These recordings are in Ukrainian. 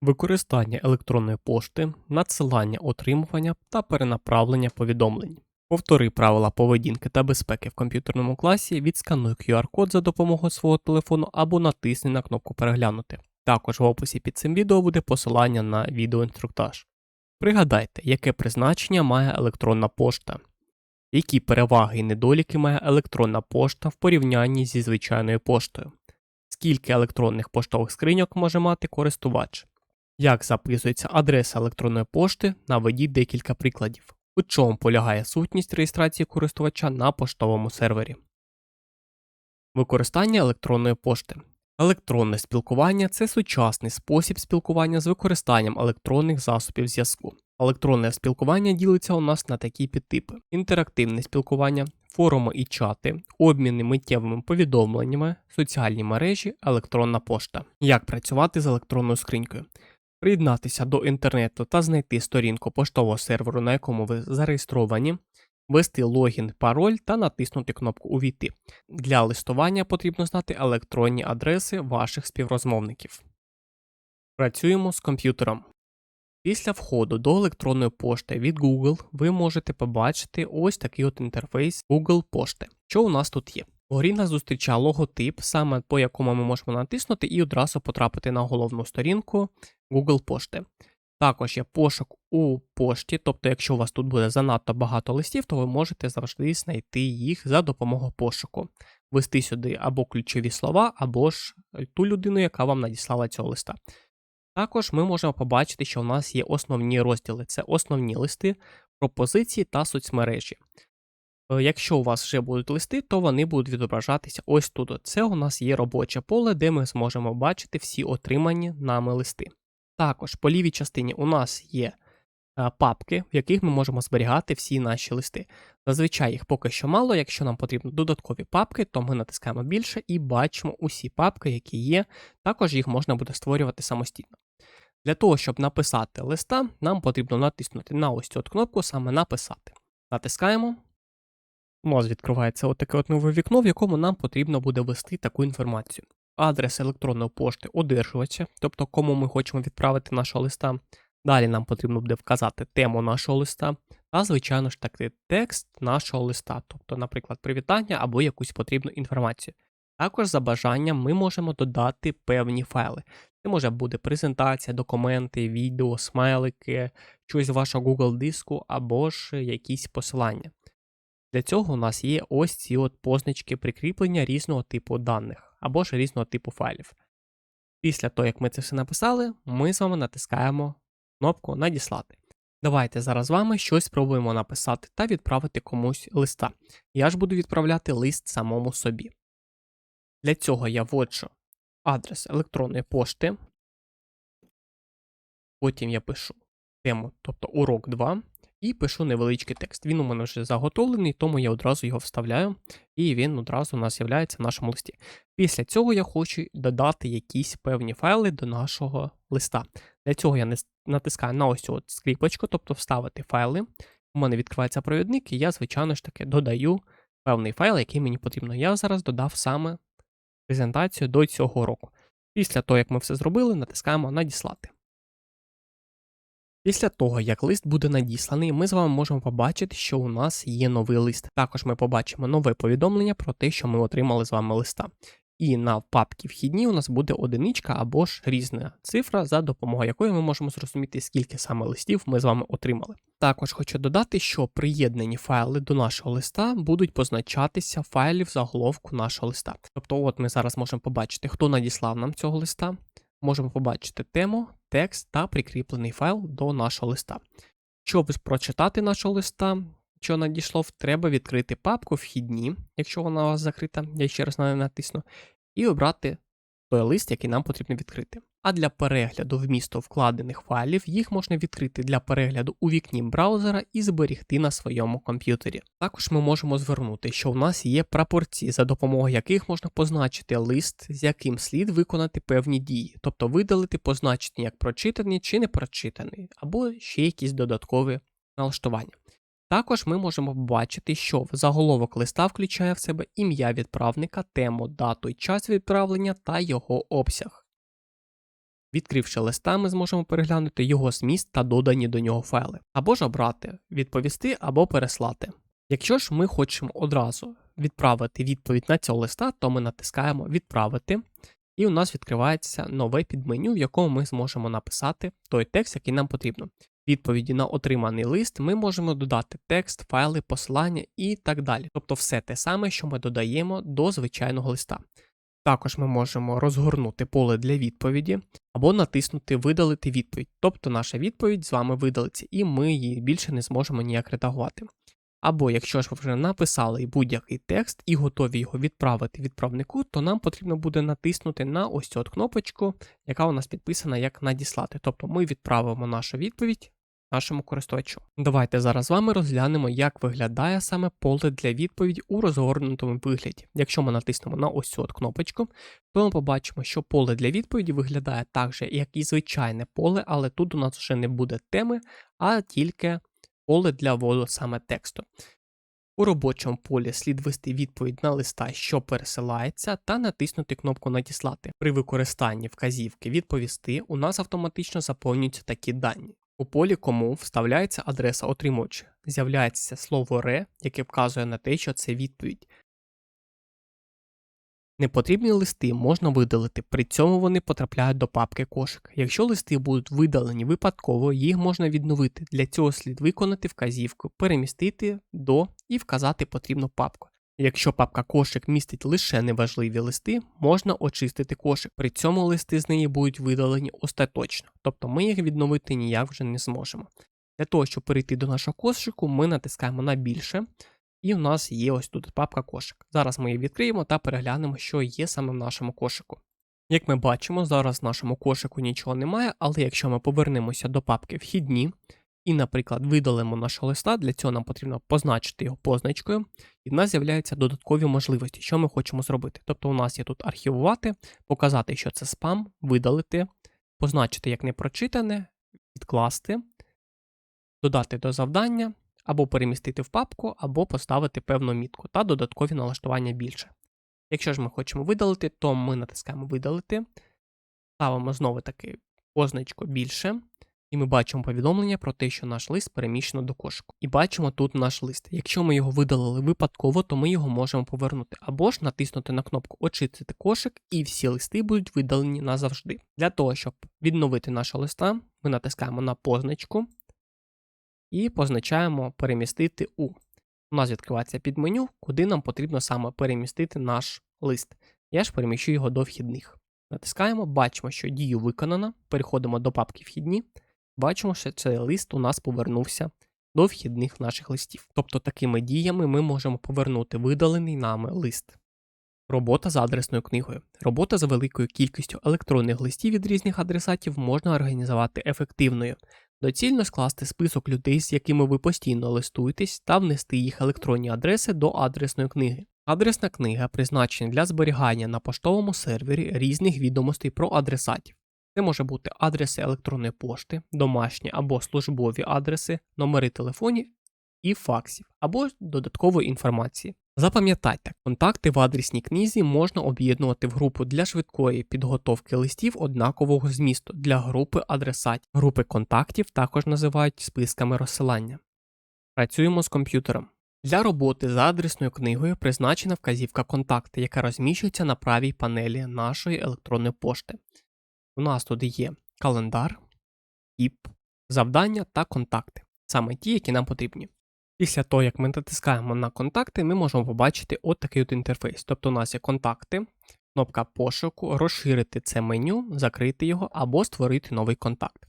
використання електронної пошти, надсилання отримування та перенаправлення повідомлень. Повтори правила поведінки та безпеки в комп'ютерному класі, відскануй QR-код за допомогою свого телефону або натисни на кнопку Переглянути. Також в описі під цим відео буде посилання на відеоінструктаж. Пригадайте, яке призначення має електронна пошта, які переваги і недоліки має електронна пошта в порівнянні зі звичайною поштою, скільки електронних поштових скриньок може мати користувач, як записується адреса електронної пошти, наведіть декілька прикладів. У чому полягає сутність реєстрації користувача на поштовому сервері. Використання електронної пошти. Електронне спілкування це сучасний спосіб спілкування з використанням електронних засобів зв'язку. Електронне спілкування ділиться у нас на такі підтипи: інтерактивне спілкування, форуми і чати, обміни миттєвими повідомленнями, соціальні мережі, електронна пошта. Як працювати з електронною скринькою? Приєднатися до інтернету та знайти сторінку поштового серверу, на якому ви зареєстровані, ввести логін, пароль та натиснути кнопку Увійти. Для листування потрібно знати електронні адреси ваших співрозмовників. Працюємо з комп'ютером. Після входу до електронної пошти від Google ви можете побачити ось такий от інтерфейс Google пошти. Що у нас тут є? Вгорі нас зустрічає логотип, саме по якому ми можемо натиснути і одразу потрапити на головну сторінку Google пошти. Також є пошук у пошті, тобто, якщо у вас тут буде занадто багато листів, то ви можете завжди знайти їх за допомогою пошуку, ввести сюди або ключові слова, або ж ту людину, яка вам надіслала цього листа. Також ми можемо побачити, що у нас є основні розділи: це основні листи, пропозиції та соцмережі. Е, Якщо у вас вже будуть листи, то вони будуть відображатися ось тут. Це у нас є робоче поле, де ми зможемо бачити всі отримані нами листи. Також по лівій частині у нас є е, папки, в яких ми можемо зберігати всі наші листи. Зазвичай їх поки що мало. Якщо нам потрібні додаткові папки, то ми натискаємо більше і бачимо усі папки, які є. Також їх можна буде створювати самостійно. Для того, щоб написати листа, нам потрібно натиснути на ось цю кнопку саме написати. Натискаємо. У нас відкривається отаке от нове вікно, в якому нам потрібно буде ввести таку інформацію. Адрес електронної пошти одержувача, тобто кому ми хочемо відправити нашого листа. Далі нам потрібно буде вказати тему нашого листа, та, звичайно ж таки, текст нашого листа, тобто, наприклад, привітання або якусь потрібну інформацію. Також за бажанням ми можемо додати певні файли. Це може бути презентація, документи, відео, смайлики, щось з вашого Google диску або ж якісь посилання. Для цього у нас є ось ці от позначки прикріплення різного типу даних або ж різного типу файлів. Після того, як ми це все написали, ми з вами натискаємо кнопку Надіслати. Давайте зараз з вами щось спробуємо написати та відправити комусь листа. Я ж буду відправляти лист самому собі. Для цього я вводжу адрес електронної пошти. Потім я пишу тему, тобто урок 2, і пишу невеличкий текст. Він у мене вже заготовлений, тому я одразу його вставляю, і він одразу у нас з'являється в нашому листі. Після цього я хочу додати якісь певні файли до нашого листа. Для цього я натискаю на ось цю скріпочку, тобто вставити файли. У мене відкривається провідник, і я, звичайно ж таки, додаю певний файл, який мені потрібно. Я зараз додав саме презентацію до цього року. Після того, як ми все зробили, натискаємо Надіслати. Після того, як лист буде надісланий, ми з вами можемо побачити, що у нас є новий лист. Також ми побачимо нове повідомлення про те, що ми отримали з вами листа. І на папці вхідні у нас буде одиничка або ж різна цифра, за допомогою якої ми можемо зрозуміти, скільки саме листів ми з вами отримали. Також хочу додати, що приєднані файли до нашого листа будуть позначатися файлів заголовку нашого листа. Тобто, от ми зараз можемо побачити, хто надіслав нам цього листа. Можемо побачити тему, текст та прикріплений файл до нашого листа. Щоб прочитати нашого листа, що надійшло, треба відкрити папку вхідні, якщо вона у вас закрита, я ще раз на неї натисну, і обрати лист, який нам потрібно відкрити. А для перегляду вмісту вкладених файлів їх можна відкрити для перегляду у вікні браузера і зберігти на своєму комп'ютері. Також ми можемо звернути, що в нас є прапорці, за допомогою яких можна позначити лист, з яким слід виконати певні дії, тобто видалити позначення як прочитаний чи не прочитаний, або ще якісь додаткові налаштування. Також ми можемо побачити, що заголовок листа включає в себе ім'я відправника, тему, дату і час відправлення та його обсяг. Відкривши листа, ми зможемо переглянути його зміст та додані до нього файли, або ж обрати відповісти або переслати. Якщо ж ми хочемо одразу відправити відповідь на цього листа, то ми натискаємо Відправити, і у нас відкривається нове підменю, в якому ми зможемо написати той текст, який нам потрібно. Відповіді на отриманий лист ми можемо додати текст, файли, посилання і так далі. Тобто все те саме, що ми додаємо до звичайного листа. Також ми можемо розгорнути поле для відповіді або натиснути Видалити відповідь. Тобто наша відповідь з вами видалиться, і ми її більше не зможемо ніяк редагувати. Або якщо ж ви вже написали будь-який текст і готові його відправити відправнику, то нам потрібно буде натиснути на ось цю от кнопочку, яка у нас підписана як надіслати. Тобто ми відправимо нашу відповідь нашому користувачу. Давайте зараз з вами розглянемо, як виглядає саме поле для відповіді у розгорнутому вигляді. Якщо ми натиснемо на ось цю от кнопочку, то ми побачимо, що поле для відповіді виглядає так же, як і звичайне поле, але тут у нас вже не буде теми, а тільки поле для вводу саме тексту. У робочому полі слід ввести відповідь на листа, що пересилається, та натиснути кнопку Надіслати. При використанні вказівки Відповісти у нас автоматично заповнюються такі дані. У полі Кому вставляється адреса отримувача, з'являється слово ре, яке вказує на те, що це відповідь. Непотрібні листи можна видалити, при цьому вони потрапляють до папки кошик. Якщо листи будуть видалені випадково, їх можна відновити. Для цього слід виконати вказівку, перемістити до і вказати потрібну папку. Якщо папка кошик містить лише неважливі листи, можна очистити кошик. При цьому листи з неї будуть видалені остаточно, тобто ми їх відновити ніяк вже не зможемо. Для того, щоб перейти до нашого кошику, ми натискаємо на більше, і у нас є ось тут папка кошик. Зараз ми її відкриємо та переглянемо, що є саме в нашому кошику. Як ми бачимо, зараз в нашому кошику нічого немає, але якщо ми повернемося до папки Вхідні і, наприклад, видалимо нашого листа, для цього нам потрібно позначити його позначкою, і в нас з'являються додаткові можливості, що ми хочемо зробити. Тобто у нас є тут архівувати, показати, що це спам, видалити, позначити як непрочитане, відкласти, додати до завдання або перемістити в папку, або поставити певну мітку та додаткові налаштування більше. Якщо ж ми хочемо видалити, то ми натискаємо видалити, ставимо знову таки позначку більше, і ми бачимо повідомлення про те, що наш лист переміщено до кошику. І бачимо тут наш лист. Якщо ми його видалили випадково, то ми його можемо повернути, або ж натиснути на кнопку Очистити кошик, і всі листи будуть видалені назавжди. Для того, щоб відновити нашого листа, ми натискаємо на позначку і позначаємо перемістити у. У нас відкривається підменю, куди нам потрібно саме перемістити наш лист. Я ж переміщу його до вхідних. Натискаємо, бачимо, що дію виконано. Переходимо до папки вхідні. Бачимо, що цей лист у нас повернувся до вхідних наших листів. Тобто такими діями ми можемо повернути видалений нами лист. Робота за адресною книгою. Робота за великою кількістю електронних листів від різних адресатів можна організувати ефективною. Доцільно скласти список людей, з якими ви постійно листуєтесь, та внести їх електронні адреси до адресної книги. Адресна книга призначена для зберігання на поштовому сервері різних відомостей про адресатів. Це може бути адреси електронної пошти, домашні або службові адреси, номери телефонів і факсів, або додаткової інформації. Запам'ятайте, контакти в адресній книзі можна об'єднувати в групу для швидкої підготовки листів однакового змісту для групи адресатів. Групи контактів також називають списками розсилання. Працюємо з комп'ютером. Для роботи за адресною книгою призначена вказівка контакти, яка розміщується на правій панелі нашої електронної пошти. У нас тут є календар, тіп, завдання та контакти, саме ті, які нам потрібні. Після того, як ми натискаємо на контакти, ми можемо побачити от такий от інтерфейс. Тобто у нас є контакти, кнопка пошуку, розширити це меню, закрити його або створити новий контакт.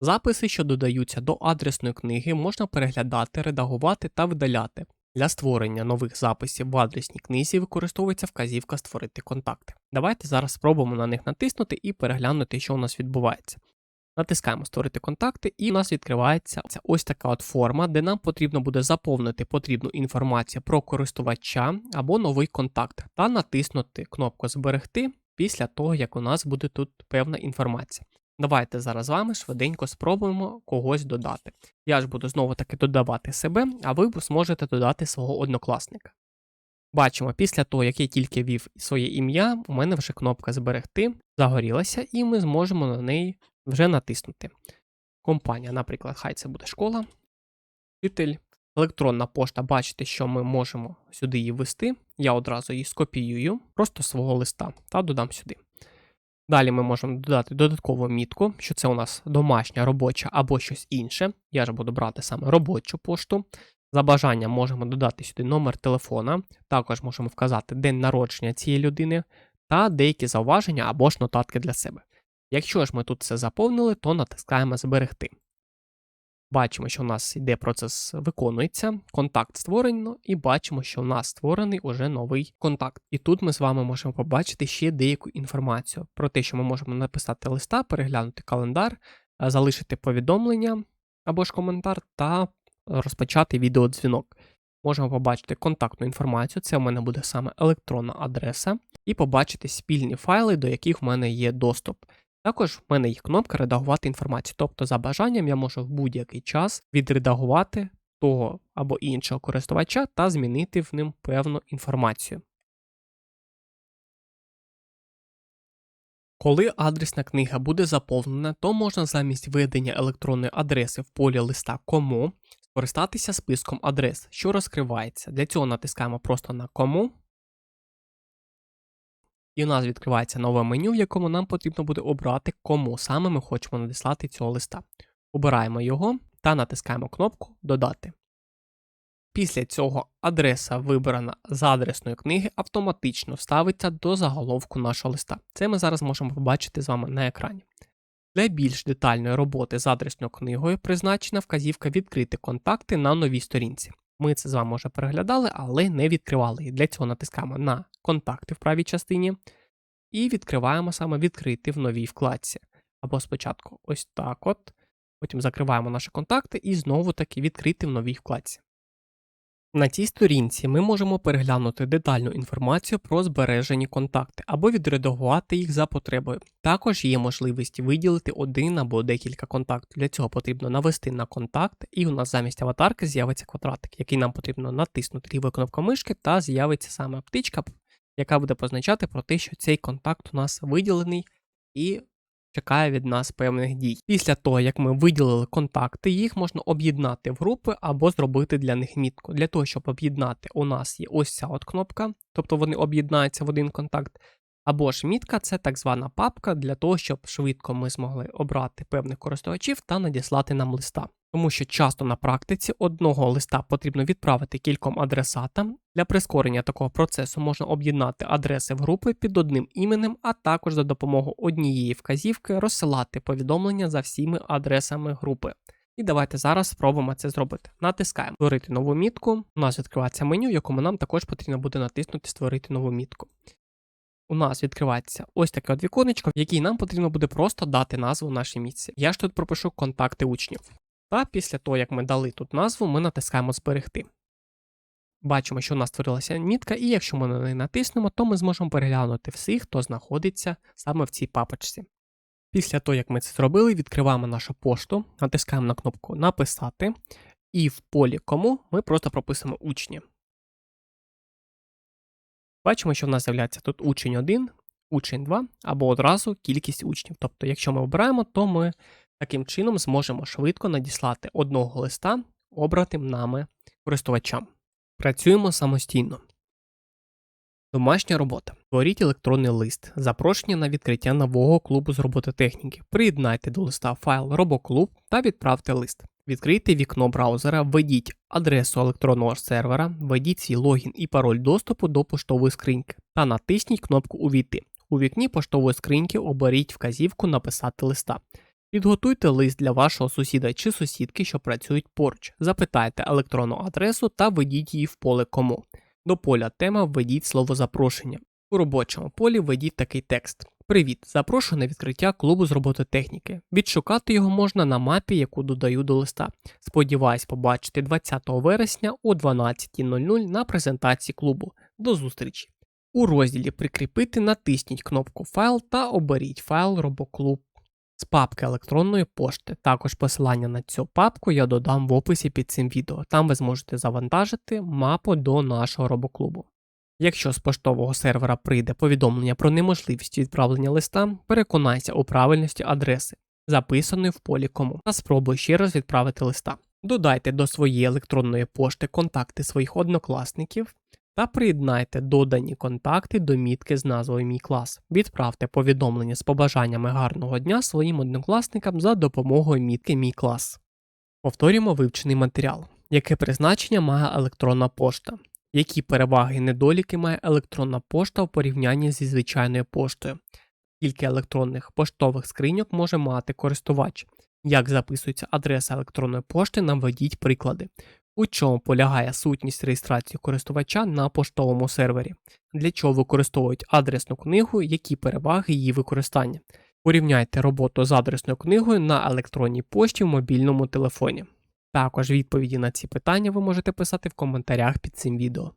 Записи, що додаються до адресної книги, можна переглядати, редагувати та видаляти. Для створення нових записів в адресній книзі використовується вказівка Створити контакти. Давайте зараз спробуємо на них натиснути і переглянути, що у нас відбувається. Натискаємо Створити контакти, і у нас відкривається ось така от форма, де нам потрібно буде заповнити потрібну інформацію про користувача або новий контакт, та натиснути кнопку Зберегти після того, як у нас буде тут певна інформація. Давайте зараз з вами швиденько спробуємо когось додати. Я ж буду знову таки додавати себе, а ви зможете додати свого однокласника. Бачимо, після того, як я тільки ввів своє ім'я, у мене вже кнопка Зберегти загорілася, і ми зможемо на неї вже натиснути. Компанія, наприклад, хай це буде школа, вчитель, електронна пошта. Бачите, що ми можемо сюди її ввести. Я одразу її скопіюю просто свого листа та додам сюди. Далі ми можемо додати додаткову мітку, що це у нас домашня, робоча або щось інше. Я ж буду брати саме робочу пошту. За бажанням можемо додати сюди номер телефона, також можемо вказати день народження цієї людини та деякі зауваження або ж нотатки для себе. Якщо ж ми тут все заповнили, то натискаємо Зберегти. Бачимо, що у нас йде процес виконується, контакт створено, і бачимо, що у нас створений уже новий контакт. І тут ми з вами можемо побачити ще деяку інформацію про те, що ми можемо написати листа, переглянути календар, е, залишити повідомлення або ж коментар та розпочати відеодзвінок. Можемо побачити контактну інформацію, це у мене буде саме електронна адреса, і побачити спільні файли, до яких в мене є доступ. Також в мене є кнопка редагувати інформацію. Тобто, за бажанням я можу в будь-який час відредагувати того або іншого користувача та змінити в ним певну інформацію. Коли адресна книга буде заповнена, то можна замість введення електронної адреси в полі листа Кому скористатися списком адрес, що розкривається. Для цього натискаємо просто на Кому. І у нас відкривається нове меню, в якому нам потрібно буде обрати, кому саме ми хочемо надіслати цього листа. Обираємо його та натискаємо кнопку Додати. Після цього адреса, вибрана з адресної книги, автоматично вставиться до заголовку нашого листа. Це ми зараз можемо побачити з вами на екрані. Для більш детальної роботи з адресною книгою призначена вказівка відкрити контакти на новій сторінці. Ми це з вами вже переглядали, але не відкривали. Для цього натискаємо на контакти в правій частині і відкриваємо саме відкрити в новій вкладці. Або спочатку ось так от. Потім закриваємо наші контакти і знову таки відкрити в новій вкладці. На цій сторінці ми можемо переглянути детальну інформацію про збережені контакти або відредагувати їх за потребою. Також є можливість виділити один або декілька контактів. Для цього потрібно навести на контакт, і у нас замість аватарки з'явиться квадратик, який нам потрібно натиснути лівою кнопкою мишки, та з'явиться саме птичка, яка буде позначати про те, що цей контакт у нас виділений і чекає від нас певних дій. Після того, як ми виділили контакти, їх можна об'єднати в групи або зробити для них мітку. Для того, щоб об'єднати, у нас є ось ця от кнопка, тобто вони об'єднаються в один контакт. Або ж мітка це так звана папка для того, щоб швидко ми змогли обрати певних користувачів та надіслати нам листа. Тому що часто на практиці одного листа потрібно відправити кільком адресатам. Для прискорення такого процесу можна об'єднати адреси в групи під одним іменем, а також за допомогою однієї вказівки розсилати повідомлення за всіми адресами групи. І давайте зараз спробуємо це зробити. Натискаємо Створити нову мітку. У нас відкривається меню, в якому нам також потрібно буде натиснути Створити нову мітку у нас відкривається ось таке от віконечко, в якій нам потрібно буде просто дати назву нашій місці. Я ж тут пропишу контакти учнів. Та після того, як ми дали тут назву, ми натискаємо Зберегти. Бачимо, що у нас створилася мітка, і якщо ми на неї натиснемо, то ми зможемо переглянути всіх, хто знаходиться саме в цій папочці. Після того, як ми це зробили, відкриваємо нашу пошту, натискаємо на кнопку Написати, і в полі Кому ми просто прописуємо учні. Бачимо, що в нас з'являється тут учень 1, учень 2 або одразу кількість учнів. Тобто, якщо ми обираємо, то ми таким чином зможемо швидко надіслати одного листа обратим нами користувачам. Працюємо самостійно. Домашня робота. Створіть електронний лист. Запрошення на відкриття нового клубу з робототехніки. Приєднайте до листа файл робоклуб та відправте лист. Відкрийте вікно браузера, введіть адресу електронного сервера, введіть свій логін і пароль доступу до поштової скриньки та натисніть кнопку Увійти. У вікні поштової скриньки оберіть вказівку Написати листа. Підготуйте лист для вашого сусіда чи сусідки, що працюють поруч. Запитайте електронну адресу та введіть її в поле кому. До поля тема введіть слово запрошення. У робочому полі введіть такий текст. Привіт! Запрошую на відкриття клубу з робототехніки. Відшукати його можна на мапі, яку додаю до листа. Сподіваюсь побачити 20 вересня о 12.00 на презентації клубу. До зустрічі! У розділі Прикріпити натисніть кнопку Файл та оберіть файл Робоклуб з папки електронної пошти. Також посилання на цю папку я додам в описі під цим відео. Там ви зможете завантажити мапу до нашого робоклубу. Якщо з поштового сервера прийде повідомлення про неможливість відправлення листа, переконайся у правильності адреси, записаної в полі кому, та спробуй ще раз відправити листа. Додайте до своєї електронної пошти контакти своїх однокласників та приєднайте додані контакти до мітки з назвою Мій клас. Відправте повідомлення з побажаннями гарного дня своїм однокласникам за допомогою мітки Мій клас. Повторюємо вивчений матеріал. Яке призначення має електронна пошта? Які переваги і недоліки має електронна пошта в порівнянні зі звичайною поштою? Скільки електронних поштових скриньок може мати користувач? Як записується адреса електронної пошти, наведіть приклади. У чому полягає сутність реєстрації користувача на поштовому сервері? Для чого використовують адресну книгу, які переваги її використання? Порівняйте роботу з адресною книгою на електронній пошті в мобільному телефоні. Також відповіді на ці питання ви можете писати в коментарях під цим відео.